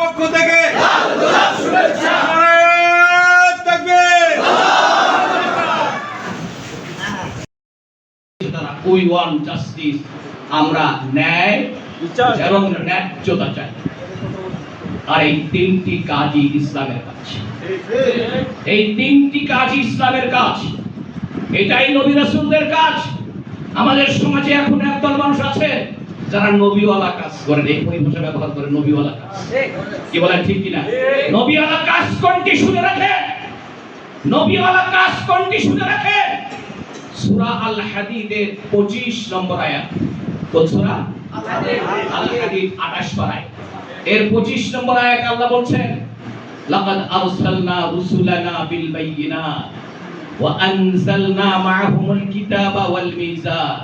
পক্ষ থেকে। We want justice. আমরা ন্যায় এবং ন্যায্যতা চাই। আর এই তিনটি কাজই ইসলামের কাজ। এই তিনটি কাজ ইসলামের কাজ। এটাই নবী রাসূলদের কাজ। আমাদের সমাজে এখন একদল মানুষ আছে, যারা নবীওয়ালা কাজ করেন এই পরিভাষা ব্যবহার করে নবীওয়ালা কাজ। কি বলেন, ঠিক কিনা? নবীওয়ালা কাজ কোনটি শুনে রাখে? নবীওয়ালা কাজ কোনটি শুনে রাখে? সূরা আল হাদিদের 25 নম্বর আয়াত। কোন সূরা? আল হাদিদ 28 পারায় এর 25 নম্বর আয়াত আল্লাহ বলছেন, লাকাদ আরসালনা রুসুলানা বিল বাইয়িনাত। কিতাবা ওয়াল মিজান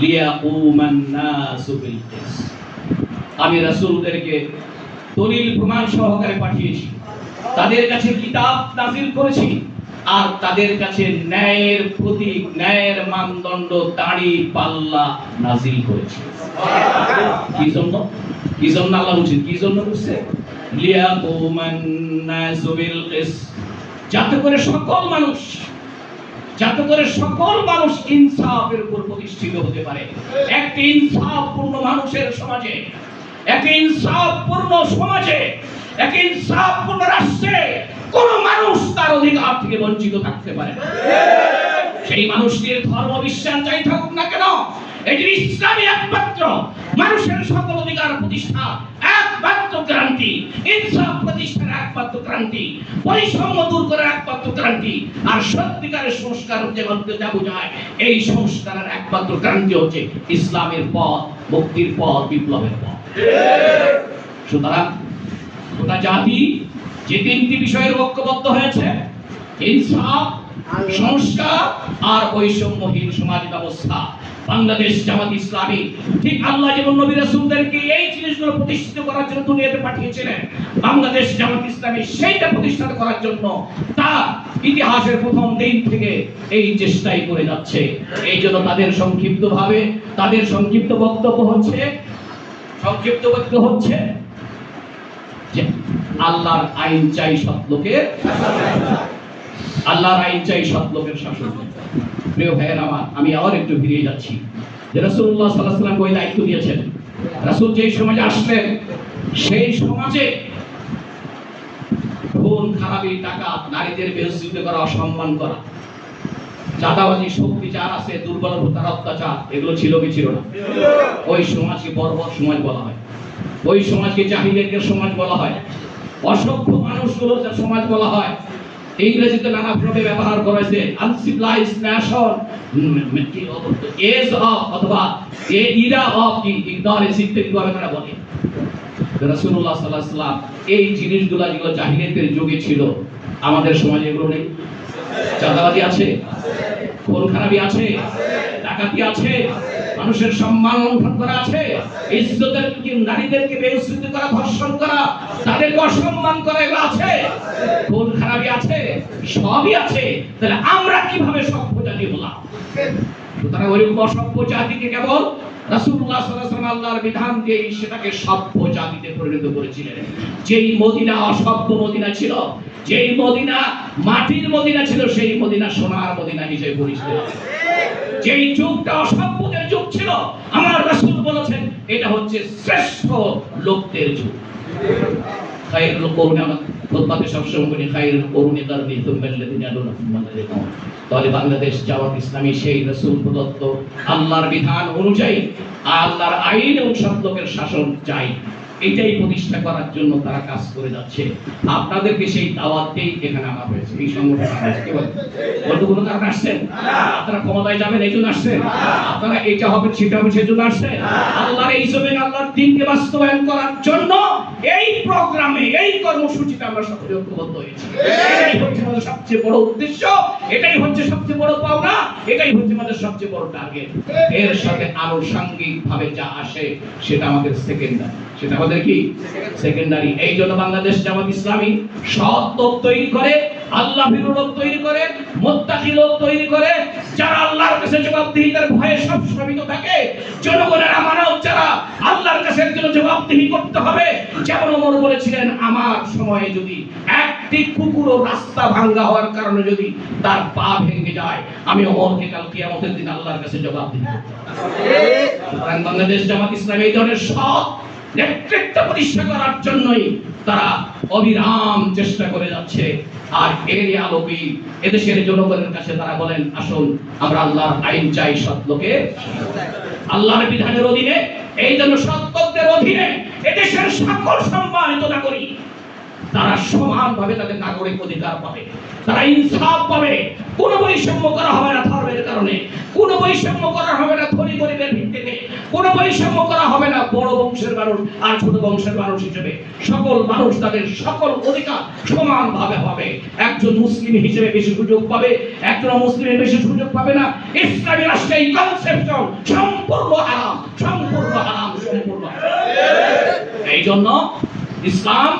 লিয়াকুমান নাসু বিল কিসত আমি রাসূলদেরকে দলিল প্রমাণ সহকারে পাঠিয়েছি। তাদের কাছে কিতাব নাজিল করেছি আর তাদের কাছে ন্যায়ের প্রতীক, ন্যায়ের মানদণ্ড, দাড়ি, পাল্লা নাজিল করেছি। কি জন্য? কি জন্য আল্লাহ বলছেন? কি জন্য বলছে? লিয়াকুমান নাসু বিল কিসত। যাতে করে সকল মানুষ যাতে করে সকল মানুষ ইনসাফের উপর প্রতিষ্ঠিত হতে পারে একটি ইনসাফপূর্ণ মানুষের সমাজে, একটি ইনসাফপূর্ণ সমাজে, একটি ইনসাফপূর্ণ রাষ্ট্রে কোন মানুষ তার অধিকার থেকে বঞ্চিত থাকতে পারে। সেই মানুষটির ধর্ম বিশ্বাস যাই থাকুক না কেন, এটি ইসলামী একমাত্র মানুষের সকল অধিকার প্রতিষ্ঠা ক্রান্তি। ইনসাফ প্রতিষ্ঠার একমাত্র ক্রান্তি। দূর করার একমাত্র ক্রান্তি। আর সত্যিকারের সংস্কার যে যা বোঝায়, এই সংস্কারের একমাত্র ক্রান্তি হচ্ছে ইসলামের পথ, মুক্তির পথ, বিপ্লবের পথ। সুতরাং গোটা জাতি যে তিনটি বিষয়ের ঐক্যবদ্ধ হয়েছে, ইনসাফ সংস্কার আর বৈষম্যহীন সমাজ ব্যবস্থা। বাংলাদেশ জামাত ইসলামী, ঠিক আল্লাহ যেমন এই জিনিসগুলো প্রতিষ্ঠিত করার জন্য দুনিয়াতে পাঠিয়েছিলেন, বাংলাদেশ জামাত ইসলামী সেইটা প্রতিষ্ঠা করার জন্য তার ইতিহাসের প্রথম দিন থেকে এই চেষ্টাই করে যাচ্ছে। এই জন্য তাদের সংক্ষিপ্ত ভাবে তাদের সংক্ষিপ্ত বক্তব্য হচ্ছে, সংক্ষিপ্ত বক্তব্য হচ্ছে আল্লাহর আইন চাই সৎ লোকের। আল্লাহর আইন চাই লোকের শাসন। প্রিয় ভাইয়ের আমার, আমি আবার একটু ফিরিয়ে যাচ্ছি। যে ওই দায়িত্ব দিয়েছেন। রাসূল যেই সমাজে আসলেন, সেই সমাজে খারাপি টাকা নারীদের করা, অসম্মান করা, চাঁদাবাজি শক্তি আছে, দুর্বল তার অত্যাচার, এগুলো ছিল কি ছিল না? ওই সমাজকে বর্বর সমাজ বলা হয়। ওই সমাজকে জাহিলিয়াতের সমাজ বলা হয়। অসভ্য মানুষগুলোর যে সমাজ বলা হয় ইংরেজিতে নানা ভাবে ব্যবহার করেছে। আনসিভিলাইজ নেশন এজ অফ অথবা এ ইরা অফ কি, ইগনোরেন্স ইত্যাদি গবেষণা বলে। রাসূলুল্লাহ সাল্লাল্লাহু আলাইহি সাল্লাম এই জিনিসগুলো যেগুলো জাহিলিয়াতের যুগে ছিল, আমাদের সমাজে এগুলো নেই? চাঁদাবাজি আছে? খুন খারাপি আছে? ডাকাতি আছে? মানুষের সম্মান লঙ্ঘন করা আছে? ইজ্জতের নারীদেরকে বেউসৃত করা, ধর্ষণ করা, তাদেরকে অসম্মান করা, এগুলো আছে? সবই আছে। তাহলে আমরা কীভাবে সভ্য জাতি হলাম সুতরাং ওইরকম অসভ্য জাতিকে কেবল বিধান দিয়ে সেটাকে সভ্য জাতিতে পরিণত করেছিলেন। যেই মদিনা অসভ্য মদিনা ছিল, যেই মদিনা মাটির মদিনা ছিল, সেই মদিনা সোনার মদিনা হিসেবে পরিচিত। যেই যুগটা অসভ্যদের যুগ ছিল, আমার রাসূল বলেছেন, এটা হচ্ছে শ্রেষ্ঠ লোকদের যুগ। খায়রুল করুন আমার সবসময় বলি খায়রুল করুন ফিল তাহলে বাংলাদেশ জামাত ইসলামী সেই প্রদত্ত আল্লাহর বিধান অনুযায়ী আল্লাহর আইন এবং সত্যকের শাসন চাই। এটাই প্রতিষ্ঠা করার জন্য তারা কাজ করে যাচ্ছে। আপনাদেরকে সেই এখানে আনা হয়েছে। এই সংগঠন কারণে আসছেন আপনারা ক্ষমতায় যাবেন, এই জন্য আসছেন আপনারা এটা হবে, সেটা হবে, সেজন্য আসছেন আল্লাহর এই জমিন আল্লাহর দিনকে বাস্তবায়ন করার জন্য এই কর্মসূচিতে আমরা সকলে ঐক্যবদ্ধ হয়েছি। এটাই হচ্ছে আমাদের সবচেয়ে বড় উদ্দেশ্য, এটাই হচ্ছে সবচেয়ে বড় পাওনা, এটাই হচ্ছে আমাদের সবচেয়ে বড় টার্গেট এর সাথে আনুষঙ্গিক ভাবে যা আসে, সেটা আমাদের সেকেন্ডারি সেটা আমাদের কি? সেকেন্ডারি এই জন্য বাংলাদেশ জামাত ইসলামী সৎ তৈরি করে আল্লাহ ভীরু লোক তৈরি করে, মোত্তাকি লোক তৈরি করে, যারা আল্লাহর কাছে জবাব জবাবদিহিতার ভয়ে সব শ্রমিত থাকে, জনগণের আমানত যারা আল্লাহর কাছে এর জন্য জবাবদিহি করতে হবে। যেমন ওমর বলেছিলেন, আমার সময়ে যদি একটি কুকুরও রাস্তা ভাঙ্গা হওয়ার কারণে যদি তার পা ভেঙে যায়, আমি ওমরকে কাল কিয়ামতের দিন আল্লাহর কাছে জবাবদিহি বাংলাদেশ জামাত ইসলাম এই ধরনের সৎ নেতৃত্ব প্রতিষ্ঠা করার জন্যই তারা অবিরাম চেষ্টা করে যাচ্ছে। আর এরই আলোপি এদেশের জনগণের কাছে তারা বলেন, আসুন, আমরা আল্লাহর আইন চাই সত্যকে আল্লাহর বিধানের অধীনে, এই জন্য সত্যকদের অধীনে এদেশের সকল সম্মানিত নাগরিক তারা সমানভাবে তাদের নাগরিক অধিকার পাবে। তারা ইনসাফ পাবে। কোনো বৈষম্য করা হবে না ধর্মের কারণে। কোনো বৈষম্য করা হবে না ধনী গরিবের ভিত্তিতে। কোনো বৈষম্য করা হবে না বড় বংশের মানুষ আর ছোট বংশের মানুষ হিসেবে। সকল মানুষ তাদের সকল অধিকার সমানভাবে হবে। একজন মুসলিম হিসেবে বেশি সুযোগ পাবে একজন মুসলিমের বেশি সুযোগ পাবে না। ইসলামী রাষ্ট্রে এই কনসেপশন সম্পূর্ণ হারাম সম্পূর্ণ হারাম, সম্পূর্ণ। এই জন্য ইসলাম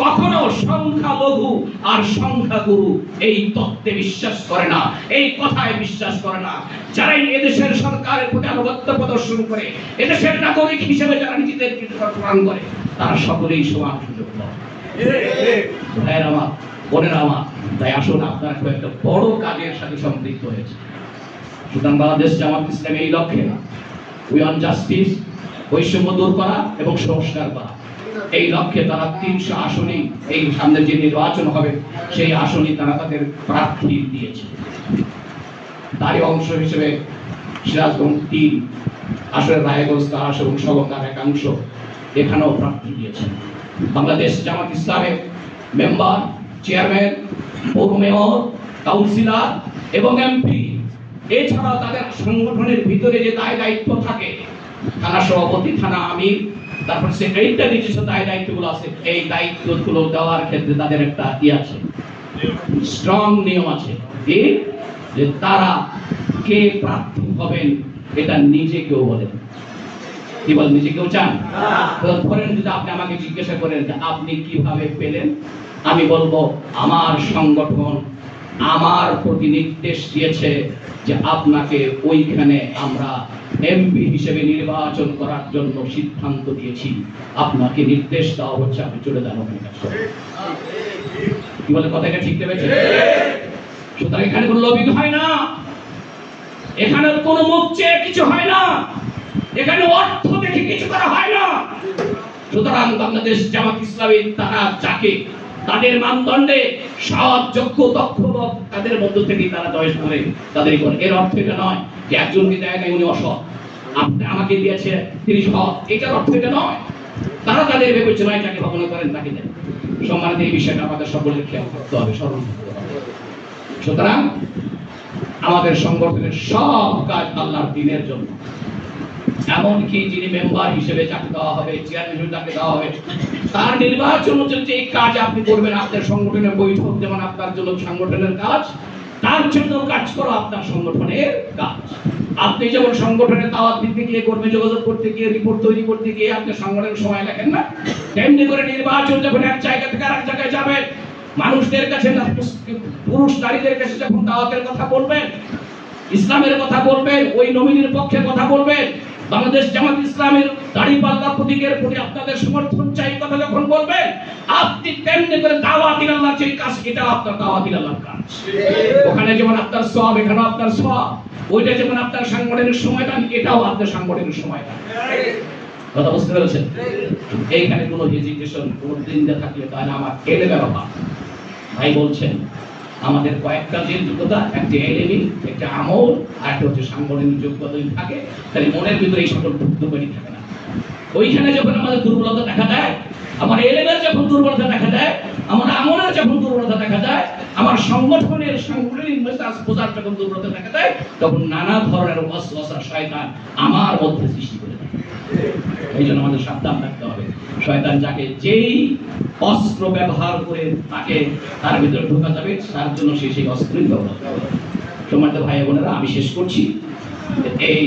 কখনো সংখ্যালঘু আর সংখ্যাগুরু এই তত্ত্বে বিশ্বাস করে না, এই কথায় বিশ্বাস করে না। যারা এদেশের সরকারের প্রতি আনুগত্য প্রদর্শন করে, এদেশের নাগরিক হিসেবে যারা নিজেদের প্রদান করে, তারা সকলেই সমান সুযোগ ভাইয়ের আমার, বোনের আমার, তাই আসুন আপনারা খুব একটা বড় কাজের সাথে সম্পৃক্ত হয়েছে। সুতরাং বাংলাদেশ জামাত ইসলাম এই লক্ষ্যে না। উই অন জাস্টিস বৈষম্য দূর করা এবং সংস্কার করা। এই লক্ষ্যে তারা তিনশো আসনে এই সামনে যে নির্বাচন হবে, সেই আসনে তারা তাদের প্রার্থী দিয়েছে। তারই অংশ হিসেবে সিরাজগঞ্জ তিন, আসলে রায়গঞ্জ দাস এবং সবকার একাংশ এখানেও প্রার্থী দিয়েছেন বাংলাদেশ জামাত ইসলামের মেম্বার, চেয়ারম্যান, পৌর মেয়র, কাউন্সিলর এবং এমপি, এছাড়াও তাদের সংগঠনের ভিতরে যে দায় দায়িত্ব থাকে থানা সভাপতি, থানা আমির, তারপর সেক্রেটারি নিজস্ব দায় দায়িত্বগুলো আছে। এই দায়িত্বগুলো দেওয়ার ক্ষেত্রে তাদের একটা ই আছে। স্ট্রং নিয়ম আছে কি যে তারা কে প্রার্থী হবেন এটা নিজে কেউ বলেন কি বলেন নিজে কেউ চান ধরেন যদি আপনি আমাকে জিজ্ঞাসা করেন যে আপনি কীভাবে পেলেন, আমি বলব, আমার সংগঠন আমার প্রতি নির্দেশ দিয়েছে যে আপনাকে ওইখানে আমরা এমপি হিসেবে নির্বাচন করার জন্য সিদ্ধান্ত দিয়েছি। আপনাকে নির্দেশ দেওয়া হচ্ছে, আপনি চলে যান কি বলে ঠিক সুতরাং এখানে কোনো হয় না। এখানে কোনো মুখ চেয়ে কিছু হয় না। এখানে অর্থ দেখে কিছু করা হয় না। সুতরাং বাংলাদেশ জামাত ইসলামী তারা যাকে তাদের মানদণ্ডে সৎ, যোগ্য, দক্ষ লোক তাদের মধ্য থেকে তারা চয়েস করে। তাদের এর অর্থ এটা নয় যে একজনকে দেয় নাই, উনি অসৎ। আপনি আমাকে দিয়েছে, তিনি সৎ। এটার অর্থ এটা নয়। তারা তাদের বিবেচনায় যাকে ভাবনা করেন তাকে দেন। সম্মানিত এই বিষয়টা আমাদের সকলের খেয়াল করতে হবে, স্মরণ সুতরাং আমাদের সংগঠনের সব কাজ আল্লাহর দিনের জন্য। এমনকি যিনি মেম্বার হিসেবে চাকরি দেওয়া হবে চেয়ারম্যান হিসেবে চাকরি দেওয়া হবে, তার নির্বাচন হচ্ছে এই কাজ আপনি করবেন, আপনার সংগঠনের বৈঠক যেমন আপনার জন্য সংগঠনের কাজ, তার জন্য কাজ করো আপনার সংগঠনের কাজ। আপনি যেমন সংগঠনের দাওয়াত দিতে গিয়ে কর্মী যোগাযোগ করতে গিয়ে রিপোর্ট তৈরি করতে গিয়ে আপনি সংগঠনের সময় লেখেন না? তেমনি করে নির্বাচন যখন এক জায়গা থেকে আরেক জায়গায় যাবেন মানুষদের কাছে পুরুষ নারীদের কাছে যখন দাওয়াতের কথা বলবেন, ইসলামের কথা বলবেন, ওই নবীনের পক্ষে কথা বলবেন বাংলাদেশ জামাত ইসলামের দাড়ি পাল্লা প্রতীকের প্রতি আপনাদের সমর্থন চাই, কথা যখন বলবেন, আপনি তেমনি করে দাওয়াতির আল্লাহর যে কাজ এটা আপনার দাওয়াতির আল্লাহর কাজ। ওখানে যেমন আপনার সব এখানে আপনার সব ওইটা যেমন আপনার সাংগঠনিক সময়টা এটাও আপনার সাংগঠনিক সময়টা কথা বুঝতে পেরেছেন? এইখানে কোনো হেজিটেশন কোনো দ্বিধা থাকলে তাহলে আমার এলে ব্যাপার ভাই বলছেন আমাদের কয়েকটা যে যোগ্যতা, একটা এলেমি একটা আমল আর একটা হচ্ছে সাংগঠনিক যোগ্যতা যদি থাকে, তাহলে মনের ভিতরে এই সকল ভুক্তকারী থাকে না। ওইখানে যখন আমাদের দুর্বলতা দেখা দেয়, আমার এলেমের যখন দুর্বলতা দেখা দেয়, আমার আমলের যখন দুর্বলতা দেখা যায় আমার সংগঠনের সাংগঠনিক মেসাজ বোঝার যখন দুর্বলতা দেখা দেয়, তখন নানা ধরনের ওয়াসওয়াসা শয়তান আমার মধ্যে সৃষ্টি করে দেয়। এই জন্য আমাদের সাবধান থাকতে হবে। শয়তান যাকে যেই অস্ত্র ব্যবহার করে তাকে তার ভিতরে ঢোকা যাবে, তার জন্য সে সেই অস্ত্রই ব্যবহার করবে তোমার তো ভাই বোনেরা, আমি শেষ করছি। এই